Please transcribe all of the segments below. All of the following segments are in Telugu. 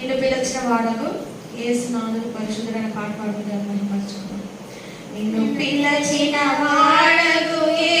నిన్ను పిలిచిన వాడకు ఏ స్నానం పరిశుద్ధమైన పాట పాడుకుంటారు నిన్ను పిలిచిన వాడకు ఏ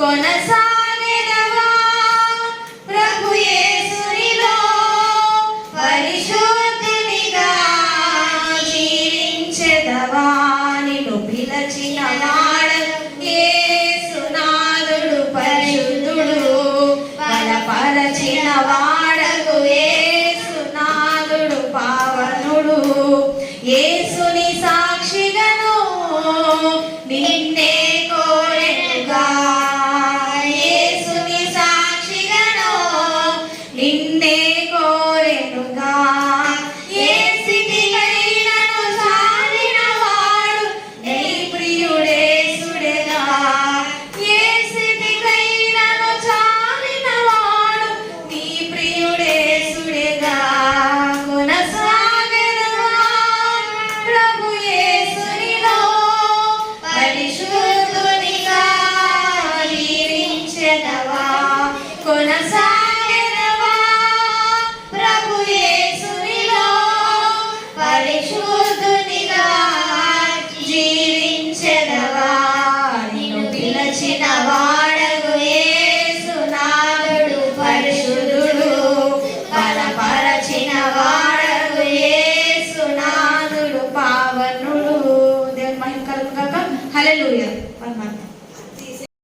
కొనసా వచ్చిన వాడగు ఏసునాథుడు పరిశుద్ధుడు. బలపరచిన వాడగు ఏసునాథుడు పావనుడు. దేవుని మహిమ కలుగుగాక హల్లెలూయా. పరమాత్మ.